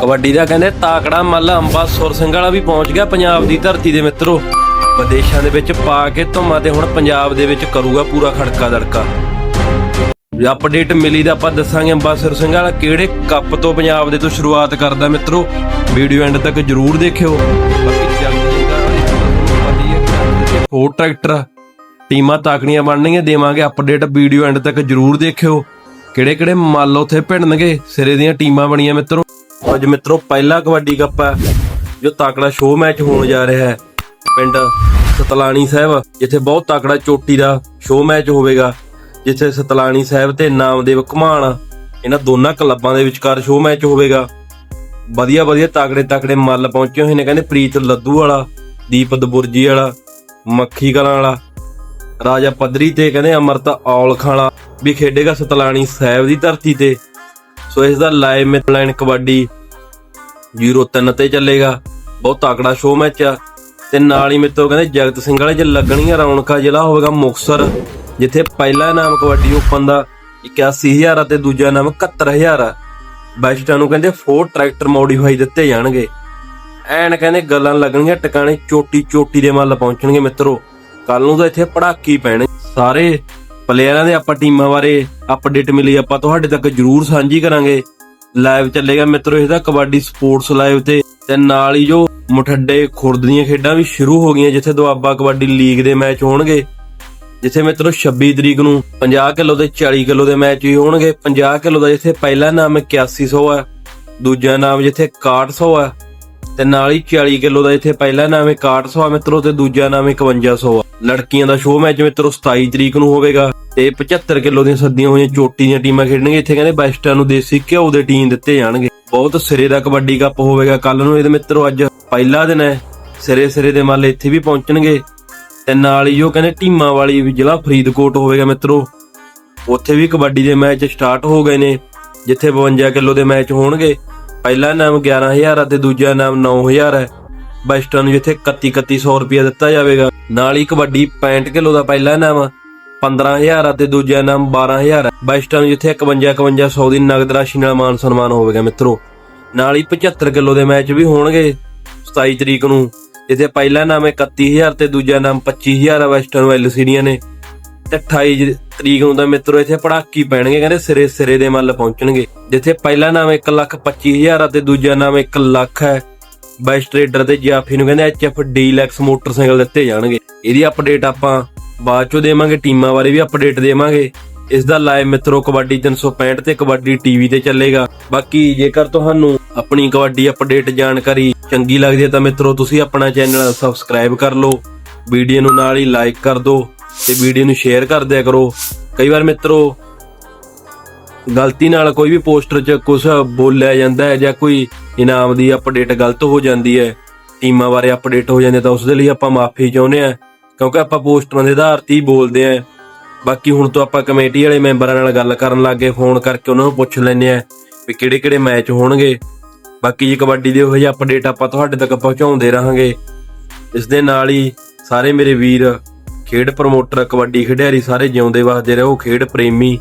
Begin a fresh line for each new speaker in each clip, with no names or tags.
ਕਬੱਡੀ ਦਾ ਕਹਿੰਦੇ ਤਾਕੜਾ ਮੱਲ ਅੰਬਾ ਸੁਰ ਸਿੰਘ ਵਾਲਾ ਵੀ ਪਹੁੰਚ ਗਿਆ ਪੰਜਾਬ ਦੀ ਧਰਤੀ ਦੇ ਮਿੱਤਰੋ। ਵਿਦੇਸ਼ਾਂ ਦੇ ਵਿੱਚ ਪਾ ਕੇ ਧੁੰਮਾਂ ਤੇ ਹੁਣ ਪੰਜਾਬ ਦੇ ਵਿੱਚ ਕਰੂਗਾ ਪੂਰਾ ਖੜਕਾ ਦੜਕਾ। ਅਪਡੇਟ ਮਿਲੀ ਤਾਂ ਆਪਾਂ ਦੱਸਾਂਗੇ ਅੰਬਾਸਰ ਸਿੰਘ ਵਾਲਾ ਕਿਹੜੇ ਕੱਪ ਤੋਂ ਪੰਜਾਬ ਦੇ ਤੋਂ ਸ਼ੁਰੂਆਤ ਕਰਦਾ ਮਿੱਤਰੋ। ਵੀਡੀਓ ਐਂਡ ਤੱਕ ਜਰੂਰ ਦੇਖਿਓ। ਬਾਕੀ ਜਲਦੀ ਹੋਰ ਟਰੈਕਟਰ, ਟੀਮਾਂ ਤਾਕੜੀਆਂ ਬਣਨਗੀਆਂ ਦੇਵਾਂਗੇ ਅਪਡੇਟ। ਵੀਡੀਓ ਐਂਡ ਤੱਕ ਜਰੂਰ ਦੇਖਿਓ। ਕਿਹੜੇ ਕਿਹੜੇ ਮੱਲ ਉੱਥੇ ਭਿੜਨਗੇ, ਸਿਰੇ ਦੀਆਂ ਟੀਮਾਂ ਬਣੀਆਂ ਮਿੱਤਰੋ। ਅੱਜ ਮਿੱਤਰੋ ਪਹਿਲਾ ਕਬੱਡੀ ਕੱਪ ਹੈ, ਜੋ ਤਾਕੜਾ ਸ਼ੋਅ ਮੈਚ ਹੋਣ ਜਾ ਰਿਹਾ ਹੈ। ਪਿੰਡ ਸਤਲਾਣੀ ਸਾਹਿਬ, ਜਿੱਥੇ ਬਹੁਤ ਤਾਕੜਾ ਚੋਟੀ ਦਾ ਸ਼ੋਅ ਮੈਚ ਹੋਵੇਗਾ, ਜਿੱਥੇ ਸਤਲਾਣੀ ਸਾਹਿਬ ਤੇ ਨਾਮਦੇਵ ਘਮਾਣ ਇਹਨਾਂ ਦੋਨਾਂ ਕਲੱਬਾਂ ਦੇ ਵਿਚਕਾਰ ਸ਼ੋਅ ਮੈਚ ਹੋਵੇਗਾ। ਵਧੀਆ ਵਧੀਆ ਤਾਕੜੇ ਤਾਕੜੇ ਮੱਲ ਪਹੁੰਚੇ ਹੋਏ ਨੇ, ਕਹਿੰਦੇ ਪ੍ਰੀਤ ਲੱਦੂ ਵਾਲਾ, ਦੀਪ ਦਬੁਰਜੀ ਵਾਲਾ, ਮੱਖੀ ਕਲਾਂ ਵਾਲਾ, ਰਾਜਾ ਪਦਰੀ ਤੇ ਕਹਿੰਦੇ ਅਮਰਤ ਔਲਖਾਂ ਵਾਲਾ ਵੀ ਖੇਡੇਗਾ ਸਤਲਾਣੀ ਸਾਹਿਬ ਦੀ ਧਰਤੀ ਤੇ। ਸੋ ਇਸ ਦਾ ਲਾਈਵ ਮੈਚ ਕਬੱਡੀ 03 ਤੇ ਚੱਲੇਗਾ। ਬਹੁਤ ਤਕੜਾ ਸ਼ੋਅ ਮੈਚ ਆ। ਤੇ ਨਾਲ ਹੀ ਮਿੱਤਰੋ ਕਹਿੰਦੇ ਜਗਤ ਸਿੰਘ ਵਾਲੇ ਚ ਲੱਗਣੀਆਂ ਰੌਣਕਾਂ, ਜ਼ਿਲ੍ਹਾ ਹੋਵੇਗਾ ਮੁਕਸਰ ਜਿੱਥੇ ਪਹਿਲਾ ਇਨਾਮ ਕਬੱਡੀ ਓਪਨ ਦਾ 81000 ਅਤੇ ਦੂਜਾ ਨਾਮ 71000 ਆ। ਬੈਸਟਾਂ ਨੂੰ ਕਹਿੰਦੇ 4 ਟਰੈਕਟਰ ਮੋਡੀਫਾਈ ਦਿੱਤੇ ਜਾਣਗੇ। ਐਨ ਕਹਿੰਦੇ ਗੱਲਾਂ ਲੱਗਣਗੀਆਂ, ਟਿਕਾਣੇ ਚੋਟੀ ਚੋਟੀ ਦੇ ਮੱਲ ਪਹੁੰਚਣਗੇ ਮਿੱਤਰੋ। ਕੱਲ ਨੂੰ ਤਾਂ ਇੱਥੇ ਪੜਾਕੀ ਪੈਣੇ। ਸਾਰੇ ਪਲੇਅਰਾਂ ਦੇ ਆਪਾਂ ਟੀਮਾਂ ਬਾਰੇ ਅਪਡੇਟ ਮਿਲੀ, ਆਪਾਂ ਤੁਹਾਡੇ ਤੱਕ ਜਰੂਰ ਸਾਂਝੀ ਕਰਾਂਗੇ। ਲਾਈਵ ਚੱਲੇਗਾ ਮਿੱਤਰੋ ਇਹਦਾ ਕਬੱਡੀ ਸਪੋਰਟਸ ਲਾਈਵ ਤੇ ਤੇ ਨਾਲ ਹੀ ਜੋ ਮੁਠੱਡੇ ਖੁਰਦ ਦੀਆਂ ਖੇਡਾਂ ਵੀ ਸ਼ੁਰੂ ਹੋ ਗਈਆਂ, ਜਿੱਥੇ ਦੁਆਬਾ ਕਬੱਡੀ ਲੀਗ ਦੇ ਮੈਚ ਹੋਣਗੇ। ਜਿੱਥੇ ਮਿੱਤਰੋ 26 ਤਰੀਕ ਨੂੰ 50 ਕਿਲੋ ਤੇ 40 ਕਿਲੋ ਦੇ ਮੈਚ ਵੀ ਹੋਣਗੇ। 50 ਕਿਲੋ ਦਾ ਜਿੱਥੇ ਪਹਿਲਾ ਨਾਮ 8100 ਹੈ ਦੂਜਾ ਨਾਮ ਜਿੱਥੇ 6100 ਹੈ ਤੇ ਨਾਲ ਹੀ 40 ਕਿਲੋ ਦਾ ਇੱਥੇ ਪਹਿਲਾ ਨਾਮ 6100 ਆ ਮਿੱਤਰੋ ਤੇ ਦੂਜਾ ਨਾਮ 5100 ਲੜਕੀਆਂ ਦਾ ਸ਼ੋਅ ਮੈਚ ਮਿੱਤਰੋ 27 ਤਰੀਕ ਨੂੰ ਹੋਵੇਗਾ ਤੇ 75 ਕਿਲੋ ਦੀਆਂ ਸੱਦੀਆਂ ਹੋਈਆਂ ਚੋਟੀ ਦੀਆਂ ਟੀਮਾਂ ਖੇਡਣਗੀਆਂ ਇੱਥੇ ਕਹਿੰਦੇ ਬੈਸਟਾਂ ਨੂੰ ਦੇਸੀ ਘਿਓ ਦੇ ਟੀਮ ਦਿੱਤੇ ਜਾਣਗੇ। ਬਹੁਤ ਸਿਰੇ ਦਾ ਕਬੱਡੀ ਕੱਪ ਹੋਵੇਗਾ ਕੱਲ ਨੂੰ। ਇਹਦੇ ਮਿੱਤਰੋ ਅੱਜ ਪਹਿਲਾ ਦਿਨ ਹੈ। ਸਿਰੇ ਸਿਰੇ ਦੇ ਮੱਲ ਇੱਥੇ ਵੀ ਪਹੁੰਚਣਗੇ। ਤੇ ਨਾਲ ਹੀ ਉਹ ਕਹਿੰਦੇ ਟੀਮਾਂ ਵਾਲੀ ਵੀ ਜ਼ਿਲ੍ਹਾ ਫਰੀਦਕੋਟ ਹੋਵੇਗਾ ਮਿੱਤਰੋ। ਉੱਥੇ ਵੀ ਕਬੱਡੀ ਦੇ ਮੈਚ ਸਟਾਰਟ ਹੋ ਗਏ ਨੇ। ਜਿੱਥੇ 52 ਕਿਲੋ ਦੇ ਮੈਚ ਹੋਣਗੇ। ਪਹਿਲਾ ਇਨਾਮ 11000 ਅਤੇ ਦੂਜਾ ਨਾਮ 9000 ਹੈ ਬੈਸਟਾਂ ਨੂੰ ਜਿੱਥੇ 31 3100 ਰੁਪਏ ਦਿੱਤਾ ਜਾਵੇਗਾ। ਨਾਲ ਹੀ ਕਬੱਡੀ 65 ਕਿਲੋ ਦਾ ਪਹਿਲਾ ਨਾਮ 15000 ਅਤੇ ਦੂਜਾ ਨਾਮ 12000 ਹੈ ਬੈਸਟਾਂ ਨੂੰ ਜਿੱਥੇ 51 5100 ਦੀ ਨਗਦ ਰਾਸ਼ੀ ਨਾਲ ਮਾਨ ਸਨਮਾਨ ਹੋਵੇਗਾ ਮਿੱਤਰੋ। ਨਾਲ ਹੀ 75 ਕਿਲੋ ਦੇ ਮੈਚ ਵੀ ਹੋਣਗੇ 27 ਤਰੀਕ ਨੂੰ। ਜਿੱਥੇ ਪਹਿਲਾ ਨਾਮ 31000 ਤੇ ਦੂਜਾ ਇਨਾਮ 25000 ਹੈ ਬੈਸਟਾਂ ਨੂੰ ਐਲਸੀਡੀਆਂ ਨੇ ਤੇ 28 ਤਰੀਕ ਨੂੰ ਤਾਂ ਮਿੱਤਰੋ ਇੱਥੇ ਪੜਾਕੀ ਪੈਣਗੇ, ਕਹਿੰਦੇ ਸਿਰੇ ਸਿਰੇ ਦੇ ਮੱਲ ਪਹੁੰਚਣਗੇ। ਜਿੱਥੇ ਪਹਿਲਾ ਨਾਮ 125000 ਅਤੇ ਦੂਜਾ ਨਾਮ 1 ਲੱਖ ਹੈ। ਬੈਸਟ ਟ੍ਰੇਡਰ ਤੇ ਜਾਫੀ ਨੂੰ ਕਹਿੰਦੇ ਐਚਐਫ ਡੀਲੈਕਸ ਮੋਟਰਸਾਈਕਲ ਦਿੱਤੇ ਜਾਣਗੇ। ਇਹਦੀ ਅਪਡੇਟ ਆਪਾਂ ਬਾਅਦ ਚੋਂ ਦੇਵਾਂਗੇ, ਟੀਮਾਂ ਬਾਰੇ ਵੀ ਅਪਡੇਟ ਦੇਵਾਂਗੇ। ਇਸ ਦਾ ਲਾਈਵ ਮਿੱਤਰੋ ਕਬੱਡੀ 365 ਤੇ ਕਬੱਡੀ ਟੀਵੀ ਤੇ ਚੱਲੇਗਾ। ਬਾਕੀ ਜੇਕਰ ਤੁਹਾਨੂੰ ਆਪਣੀ ਕਬੱਡੀ ਅਪਡੇਟ ਜਾਣਕਾਰੀ ਚੰਗੀ ਲੱਗਦੀ ਹੈ ਤਾਂ ਮਿੱਤਰੋ ਤੁਸੀਂ ਆਪਣਾ ਚੈਨਲ ਸਬਸਕ੍ਰਾਈਬ ਕਰ ਲਓ। ਵੀਡੀਓ ਨੂੰ ਨਾਲ ਹੀ ਲਾਈਕ ਕਰ ਦਿਓ। ਤੇ ਵੀਡੀਓ ਨੂੰ ਸ਼ੇਅਰ ਕਰ ਦਿਆ ਕਰੋ। ਕਈ ਵਾਰ ਮਿੱਤਰੋ, ਗਲਤੀ ਨਾਲ ਕੋਈ ਵੀ ਪੋਸਟਰ 'ਚ ਕੁਝ ਬੋਲਿਆ ਜਾਂਦਾ ਹੈ ਜਾਂ ਕੋਈ ਇਨਾਮ ਦੀ ਅਪਡੇਟ ਗਲਤ ਹੋ ਜਾਂਦੀ ਹੈ, ਟੀਮਾਂ ਬਾਰੇ ਅਪਡੇਟ ਹੋ ਜਾਂਦੇ ਤਾਂ ਉਸ ਦੇ ਲਈ ਆਪਾਂ ਮਾਫੀ ਚਾਹੁੰਦੇ ਹਾਂ, ਕਿਉਂਕਿ ਆਪਾਂ ਪੋਸਟਰਾਂ ਦੇ ਆਧਾਰ ਤੇ ਹੀ ਬੋਲਦੇ ਹਾਂ। ਬਾਕੀ ਹੁਣ ਤੋਂ ਆਪਾਂ ਕਮੇਟੀ ਵਾਲੇ ਮੈਂਬਰਾਂ ਨਾਲ ਗੱਲ ਕਰਨ ਲੱਗੇ ਫੋਨ ਕਰਕੇ ਉਹਨਾਂ ਨੂੰ ਪੁੱਛ ਲੈਂਦੇ ਆ ਵੀ ਕਿਹੜੇ ਕਿਹੜੇ ਮੈਚ ਹੋਣਗੇ। ਬਾਕੀ ਜੀ ਕਬੱਡੀ ਦੇ ਉਹ ਜਿਹੇ ਅਪਡੇਟ ਆਪਾਂ ਤੁਹਾਡੇ ਤੱਕ ਪਹੁੰਚਾਉਂਦੇ ਰਹਾਂਗੇ। ਇਸ ਦੇ ਨਾਲ ਹੀ ਸਾਰੇ ਮੇਰੇ ਵੀਰ ਖੇਡ ਪ੍ਰਮੋਟਰ ਕਬੱਡੀ ਖਿਡਾਰੀ ਸਾਰੇ ਜਿਉਂਦੇ ਵਸਦੇ ਰਹੋ, ਖੇਡ ਪ੍ਰੇਮੀ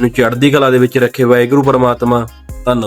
ਨੂੰ ਚੜ੍ਹਦੀ ਕਲਾ ਦੇ ਵਿੱਚ ਰੱਖੇ ਵਾਹਿਗੁਰੂ ਪਰਮਾਤਮਾ, ਧੰਨਵਾਦ।